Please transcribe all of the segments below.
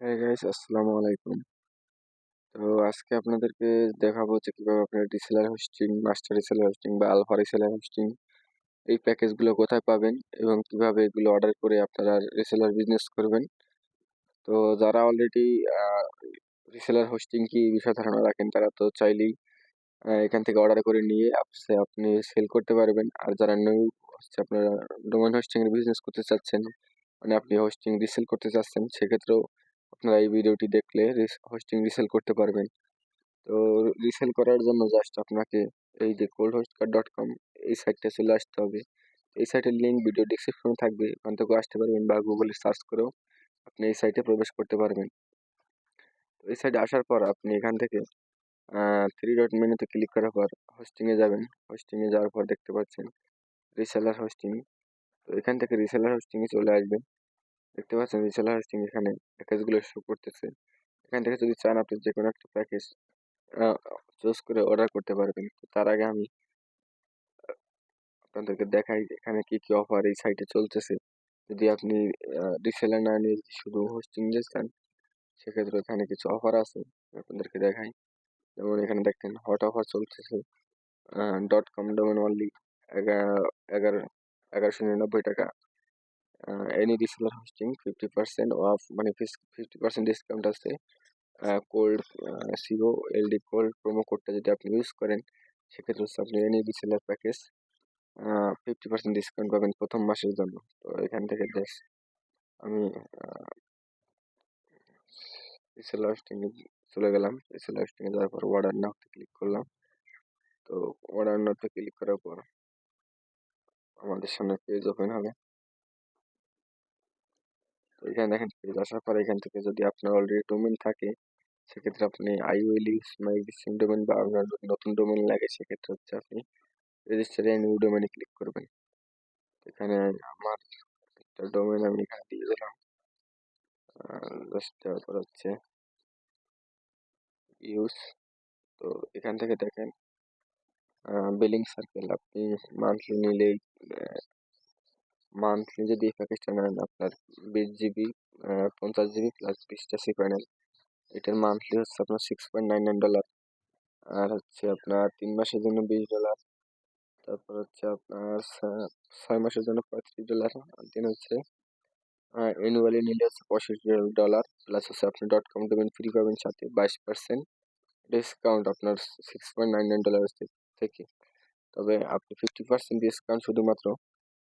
হ্যাঁ গাইস আসসালামু আলাইকুম। তো আজকে আপনাদেরকে দেখাবো যে কীভাবে আপনার reseller hosting master reseller hosting বা আলফা রিসেলার হোস্টিং এই প্যাকেজগুলো কোথায় পাবেন এবং কীভাবে এগুলো অর্ডার করে আপনারা রিসেলার বিজনেস করবেন। তো যারা অলরেডি রিসেলার হোস্টিং কি বিষয় ধারণা রাখেন, তারা তো চাইলেই এখান থেকে অর্ডার করে নিয়ে আপনি সেল করতে পারবেন। আর যারা নিউ হচ্ছে আপনারা ডোমেন হোস্টিং এর বিজনেস করতে চাচ্ছেন মানে আপনি হোস্টিং রিসেল করতে চাচ্ছেন, সেক্ষেত্রেও আপনারা এই ভিডিওটি দেখলে হোস্টিং রিসেল করতে পারবেন। তো রিসেল করার জন্য জাস্ট আপনাকে এই যে cold host card dot com এই সাইটটা চলে আসতে হবে। এই সাইটের লিঙ্ক ভিডিও ডিসক্রিপশনে থাকবে। ওখান থেকেও আসতে পারবেন বা গুগলে সার্চ করেও আপনি এই সাইটে প্রবেশ করতে পারবেন। তো এই সাইটে আসার পর আপনি এখান থেকে থ্রি ডট মেনুতে ক্লিক করার পর হোস্টিংয়ে যাবেন। হোস্টিংয়ে যাওয়ার পর দেখতে পাচ্ছেন রিসেলার হোস্টিং তো এখান থেকে রিসেলার হোস্টিংয়ে চলে আসবেন। দেখতে পাচ্ছেন রিসেলার হোস্টিং এখানে প্যাকেজগুলো শো করতেছে। এখান থেকে যদি চান আপনি যে কোনো একটা প্যাকেজ চুজ করে অর্ডার করতে পারবেন। তার আগে আমি, আপনাদেরকে দেখাই এখানে কি কি অফার এই সাইটে চলতেছে। যদি আপনি রিসেলার না নিয়ে শুধু হোস্টিং নিয়ে চান সেক্ষেত্রে এখানে কিছু অফার আছে। আপনাদেরকে দেখাই। যেমন এখানে দেখেন হট অফার চলতেছে ডট কম ডোমেন অনলি এগারো, এগারোশো নিরানব্বই টাকা। Any reseller hosting fifty percent off মানে ফিফটি পার্সেন্ট ডিসকাউন্ট আছে। Cold CO LD cold promo কোডটা যদি আপনি ইউজ করেন, সেক্ষেত্রে হচ্ছে আপনি any reseller package fifty percent discount পাবেন প্রথম মাসের জন্য। তো এখান থেকে দেশ আমি রিসেলার হোস্টিংয়ে চলে গেলাম। রিসেলার হোস্টিংয়ে যাওয়ার পর অর্ডার নাওতে ক্লিক করলাম। তো অর্ডার নাওতে ক্লিক করার পর আমাদের সামনে পেজ ওপেন হবে। এখানে দেখেন আসার পর এখান থেকে যদি আপনার অলরেডি ডোমেন থাকে, সেক্ষেত্রে আপনি I will use my existing domain বা আপনার যদি নতুন ডোমেন লাগে, সেক্ষেত্রে হচ্ছে আপনি রেজিস্টারে নিউ ডোমেনে ক্লিক করবেন। এখানে আমার একটা ডোমেন আমি এখানে দিয়ে দিলাম। জাস্ট তারপর হচ্ছে ইউজ তো এখান থেকে দেখেন বিলিং সার্কেল আপনি মান্থলি নিলেই মান্থলি যদি এই প্যাকেজটা নেন, আপনার বিশ জিবি পঞ্চাশ জিবি প্লাস বিশটা সি প্যানেল এটার মান্থলি হচ্ছে আপনার six point nine nine dollar আর হচ্ছে আপনার তিন মাসের জন্য বিশ ডলার তারপর হচ্ছে আপনার ছয় মাসের জন্য পঁয়ত্রিশ ডলার দিন হচ্ছে অ্যানুয়ালি নিলে হচ্ছে পঁয়ষট্টি ডলার প্লাস হচ্ছে আপনি ডট কম দেবেন ফ্রি পাবেন সাথে বাইশ পার্সেন্ট ডিসকাউন্ট আপনার six point nine nine dollar থেকে। তবে আপনি ফিফটি পার্সেন্ট ডিসকাউন্ট শুধুমাত্র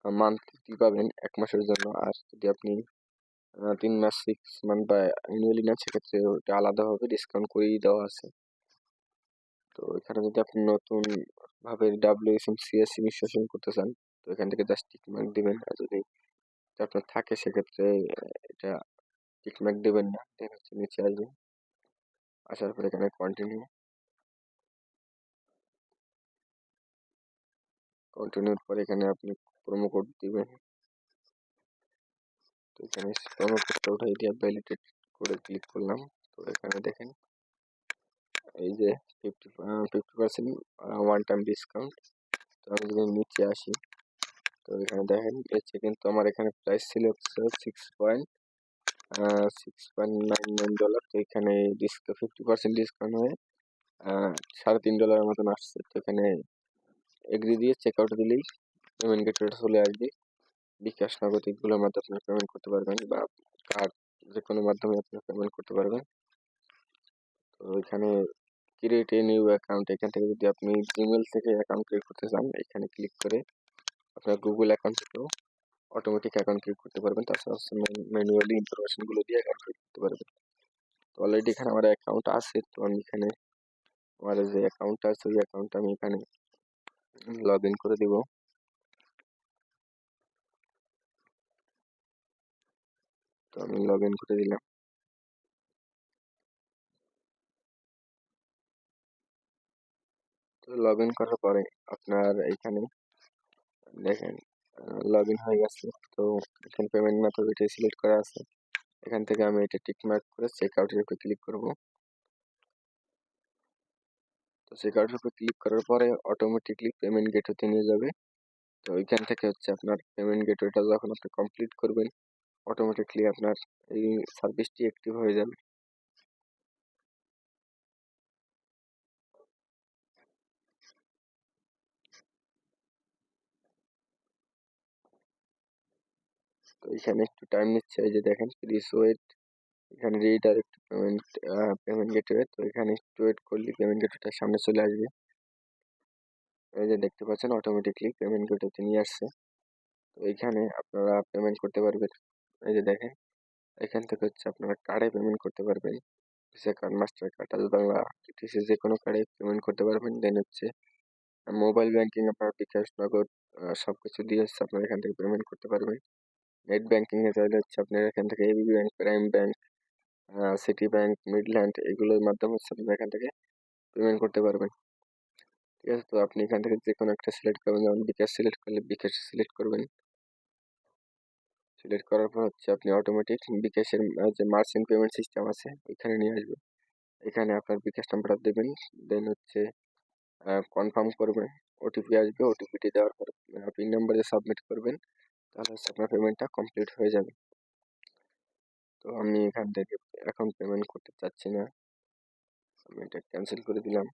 মান্থলি পাবেন? এক মাসের জন্য। আর যদি আপনি তিন মাস সিক্স মান্থ বা অ্যানুয়ালি নেন, সেক্ষেত্রে ওটা আলাদাভাবে ডিসকাউন্ট করেই দেওয়া আছে। তো এখানে যদি আপনি নতুন ভাবে W S M CS installation করতে চান, তো এখান থেকে জাস্ট টিকমার্ক দিবেন। আর যদি আপনার থাকে, সেক্ষেত্রে এটা টিকমার্ক দেবেন না। দেন হচ্ছে নিচে আসবেন আসার পর এখানে কন্টিনিউ কন্টিনিউর পর এখানে আপনি প্রোমো কোড দিবেন তো এখানে প্রোমো কোডটা উঠাই দিয়ে ভ্যালিডেট করে ক্লিক করলাম। তো এখানে দেখেন, এই যে fifty fifty percent one time discount তো আমি যদি নিচে আসি, তো এখানে দেখেন, এসে কিন্তু আমার এখানে প্রাইস ছিল six point six point nine nine dollar তো এখানে ডিসকাউন্ট ফিফটি পার্সেন্ট ডিসকাউন্ট হয়ে সাড়ে তিন ডলারের মতন আসছে। তো এখানে এগ্রি দিয়ে চেক আউট দিলেই পেমেন্ট গেটওয়েটা চলে আসবে বিকাশ নগদ এগুলোর মাধ্যমে আপনি পেমেন্ট করতে পারবেন বা কার্ড যে কোনো মাধ্যমে আপনি পেমেন্ট করতে পারবেন। তো এখানে ক্রিয়েট এ নিউ অ্যাকাউন্ট এখান থেকে যদি আপনি জিমেল থেকে অ্যাকাউন্ট ক্রিয়েট করতে চান, এখানে ক্লিক করে আপনার গুগল অ্যাকাউন্ট থেকেও অটোমেটিক অ্যাকাউন্ট ক্রিয়েট করতে পারবেন। তাছাড়া হচ্ছে ম্যানুয়ালি ইনফরমেশনগুলো দিয়ে অ্যাকাউন্ট ক্রিয়েট করতে পারবেন। তো অলরেডি এখানে আমার অ্যাকাউন্ট আছে, তো আমি এখানে আমার যে অ্যাকাউন্টটা আছে, ওই অ্যাকাউন্টটা আমি এখানে লগ ইন করে দিব। তো আমি লগ ইন করে দিলাম। তো লগ ইন করার পরে আপনার এখানে দেখেন লগ ইন হয়ে গেছে। তো এখানে পেমেন্ট মেথড এটা সিলেক্ট করা আছে। এখান থেকে আমি এটা টিক মার্ক করে চেক আউটের উপর ক্লিক করব। তো চেক আউটের উপর ক্লিক করার পরে অটোমেটিকলি পেমেন্ট গেটওয়েতে নিয়ে যাবে। তো ওইখান থেকে হচ্ছে আপনার পেমেন্ট গেটওয়েটা যখন আপনি কমপ্লিট করবেন অটোমেটিকলি আপনার এই সার্ভিসটি অ্যাক্টিভ হয়ে যাবে। তো এখানে একটু টাইম নিচ্ছে, এই যে দেখেন প্লিজ ওয়েট এখানে রিডাইরেক্ট পেমেন্ট পেমেন্ট গেটওয়ে তো এখানে একটু ওয়েট করলে পেমেন্ট গেটওয়েটা সামনে চলে আসবে। এই যে দেখতে পাচ্ছেন অটোমেটিকলি পেমেন্ট গেটওয়েতে নিয়ে আসছে। তো এইখানে আপনারা পেমেন্ট করতে পারবেন। এই যে দেখেন, এখান থেকে হচ্ছে আপনারা কার্ডে পেমেন্ট করতে পারবেন। ভিসা কার্ড মাস্টার কার্ড আজ বাংলা টিটিসি যে কোনো কার্ডে পেমেন্ট করতে পারবেন। দেন হচ্ছে মোবাইল ব্যাংকিং আপনার বিকাশ, নগদ সব কিছু দিয়ে হচ্ছে আপনারা এখান থেকে পেমেন্ট করতে পারবেন। নেট ব্যাংকিংয়ে চাইলে হচ্ছে আপনার এখান থেকে AB bank prime bank city bank Midland এগুলোর মাধ্যমে হচ্ছে আপনারা এখান থেকে পেমেন্ট করতে পারবেন। ঠিক আছে? তো আপনি এখান থেকে যে কোনো একটা সিলেক্ট করবেন। যেমন বিকাশ সিলেক্ট করলে বিকাশ সিলেক্ট করবেন। সিলেক্ট করার পর হচ্ছে আপনি অটোমেটিক বিকাশের যে মার্চেন্ট পেমেন্ট সিস্টেম আছে ওইখানে নিয়ে আসবে এখানে আপনার বিকাশ নাম্বারটা দেবেন দেন হচ্ছে কনফার্ম করবেন ওটিপি আসবে ওটিপিটি দেওয়ার পর পিন নাম্বারে সাবমিট করবেন, তাহলে হচ্ছে আপনার পেমেন্টটা কমপ্লিট হয়ে যাবে। তো আমি এখান থেকে এখন পেমেন্ট করতে চাচ্ছি না। এটা ক্যান্সেল করে দিলাম।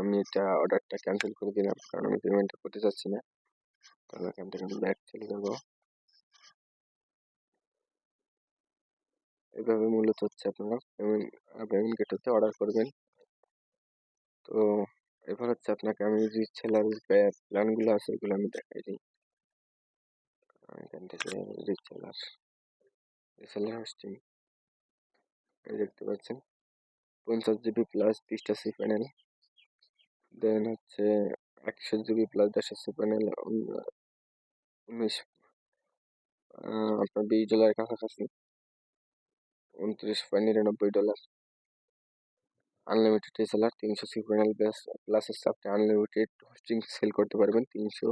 আমি এটা অর্ডারটা ক্যান্সেল করে দিলাম, কারণ আমি পেমেন্টটা করতে চাচ্ছি না। তাহলে থেকে আমি ব্যাক চলে যাব। এভাবে মূলত হচ্ছে আপনারা পেমেন্ট পেমেন্ট গেটওতে অর্ডার করবেন। তো এবার হচ্ছে আপনাকে আমি যে সেলার প্ল্যানগুলো আছে, এগুলো আমি দেখাই দিই। এখান থেকে রিসেলার রিসেলার হোস্টিং দেখতে পাচ্ছেন। পঞ্চাশ জিবি প্লাস তিরিশটা সি প্যানেল দেন হচ্ছে একশো জিবি প্লাস দেড়শো সি প্যানেল উনিশ আপনার বিশ ডলারের কাছাকাছি। উনত্রিশ পয়েন্ট নিরানব্বই ডলার আনলিমিটেড রিসেলার তিনশো সি প্যানেল প্লাস হচ্ছে আপনি আনলিমিটেড হোস্টিং সেল করতে পারবেন। তিনশো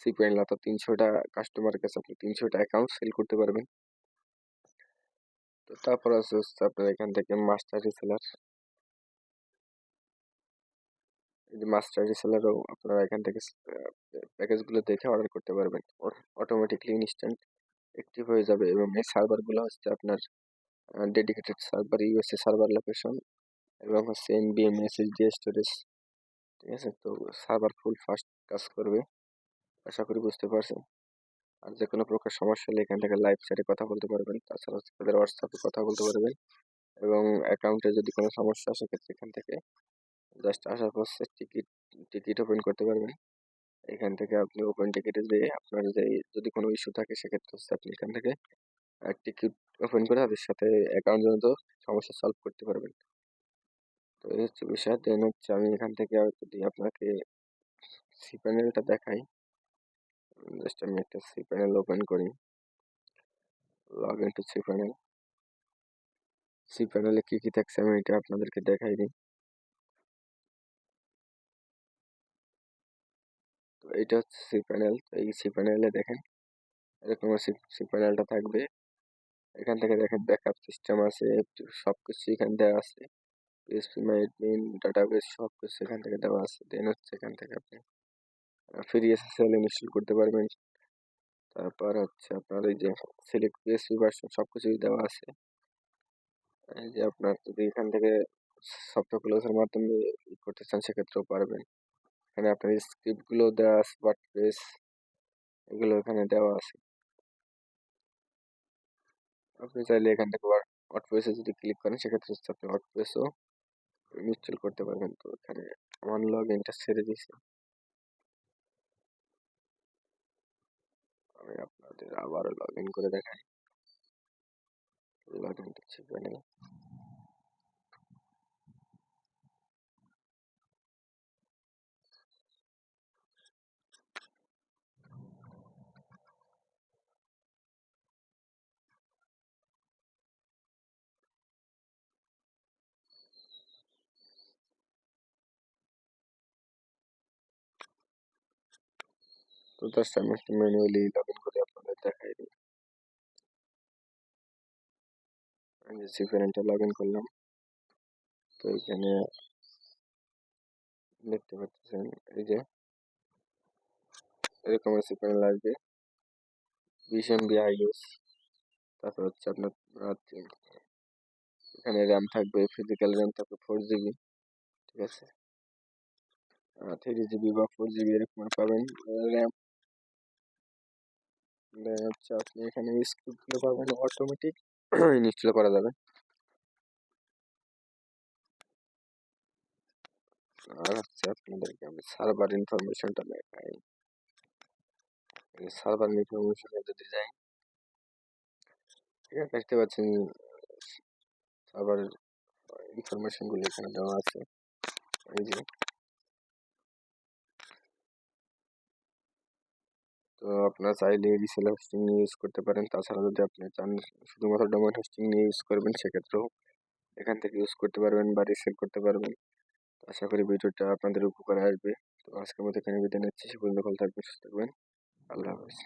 সি প্যানেল অর্থাৎ তিনশোটা কাস্টমার কাছে আপনি তিনশোটা অ্যাকাউন্ট সেল করতে পারবেন। তো তারপর আছে হচ্ছে আপনার এখান থেকে মাস্টার রিসেলার যে মাস্টার রিসেলারও আপনারা এখান থেকে প্যাকেজগুলো দেখে অর্ডার করতে পারবেন। অটোমেটিকলি ইনস্ট্যান্ট অ্যাক্টিভ হয়ে যাবে এবং এই সার্ভারগুলো হচ্ছে আপনার dedicated server USA server location এবং হচ্ছে এনবিএম এসএসডি স্টোরেজ ঠিক আছে? তো সার্ভার ফুল ফাস্ট কাজ করবে, আশা করি বুঝতে পারছেন। আর যে কোনো প্রকার সমস্যা হলে এখান থেকে লাইভ চ্যাটে কথা বলতে পারবেন, তাছাড়া হচ্ছে তাদের হোয়াটসঅ্যাপে কথা বলতে পারবেন এবং অ্যাকাউন্টে যদি কোনো সমস্যা আসে, সেক্ষেত্রে এখান থেকে জাস্ট আসার পর টিকিট টিকিট ওপেন করতে পারবেন। এখান থেকে আপনি ওপেন টিকিটে যেয়ে আপনার যে, যদি কোনো ইস্যু থাকে সেক্ষেত্রে হচ্ছে আপনি এখান থেকে টিকিট ওপেন করে তাদের সাথে অ্যাকাউন্ট জনিত সমস্যা সলভ করতে পারবেন। তো এই হচ্ছে বিষয়। দেন হচ্ছে আমি এখান থেকে যদি আপনাকে সি প্যানেলটা দেখাই জাস্ট আমি একটা সি প্যানেল ওপেন করি। Log in to C panel সি প্যানেলে কী কী থাকছে আমি এটা আপনাদেরকে দেখাই দিই। তো এইটা হচ্ছে সি প্যানেল এই সি প্যানেলে দেখেন, এরকম সি সি প্যানেলটা থাকবে। এখান থেকে দেখেন ব্যাকআপ সিস্টেম আছে সব কিছু এখানে দেওয়া আছে। পিএসপি মাইডমিন ডাটাবেস সব কিছু এখান থেকে দেওয়া আছে। দেন হচ্ছে এখান থেকে আপনি ফ্রি এসএসএল ইনস্টল করতে পারবেন। তারপর হচ্ছে আপনার এই যে সিলেক্ট পিএসপি ভার্সন সব কিছুই দেওয়া আছে। এই যে আপনার যদি এখান থেকে সফটওয়্যার ক্লোজের মাধ্যমে করতে চান, সেক্ষেত্রেও পারবেন। এখানে আপনার স্ক্রিপ্টগুলো দেওয়া আছে ওয়ার্ডপ্রেস এগুলো এখানে দেওয়া আছে। আপনি চাইলে এখান থেকে ওয়ার্ডপ্রেসে যদি ক্লিক করেন, সেক্ষেত্রে হচ্ছে আপনি ওয়ার্ডপ্রেসও ইনস্টল করতে পারবেন। তো এখানে আমার লগ ইনটা ছেড়ে দিয়েছি। আমি আপনাদের আবারও লগ ইন করে দেখাই। লগ ইন করছি প্যানেল তো জাস্ট আমি একটু ম্যানুয়ালি লগ ইন করে আপনাদের দেখাই দিই। আমি সি প্যানেলটা লগ ইন করলাম, তো এখানে দেখতে পাচ্ছেন, এই যে এরকম এসি প্যানেল আসবে বিশ এমবি আইএস তারপর হচ্ছে আপনার এখানে র্যাম থাকবে ফিজিক্যাল র্যাম থাকবে ফোর জিবি ঠিক আছে? থ্রি জিবি বা ফোর জিবি এরকম পাবেন র্যাম হচ্ছে আপনি এখানে স্ক্রিপ্টগুলো পাবেন অটোমেটিক ইনস্টল করা যাবে। আর হচ্ছে আপনাদেরকে আমি সার্ভার ইনফরমেশনটা দেখাই। সার্ভার ইনফরমেশনে যদি যাই ঠিক আছে দেখতে পাচ্ছেন সার্ভারের ইনফরমেশনগুলো এখানে দেওয়া আছে। এই যে তো আপনারা চাইলে রিসেল হোস্টিং নিয়ে ইউজ করতে পারেন। তাছাড়া যদি আপনি চান, শুধুমাত্র ডোমেন হোস্টিং নিয়ে ইউজ করবেন, সেক্ষেত্রেও এখান থেকে ইউজ করতে পারবেন বা রিসেল করতে পারবেন। আশা করি ভিডিওটা আপনাদের উপকারে আসবে। তো আজকের মতো এখানে বিদায় নিচ্ছি। সে পর্যন্ত ভালো থাকবেন, সুস্থ থাকবেন। আল্লাহ হাফেজ।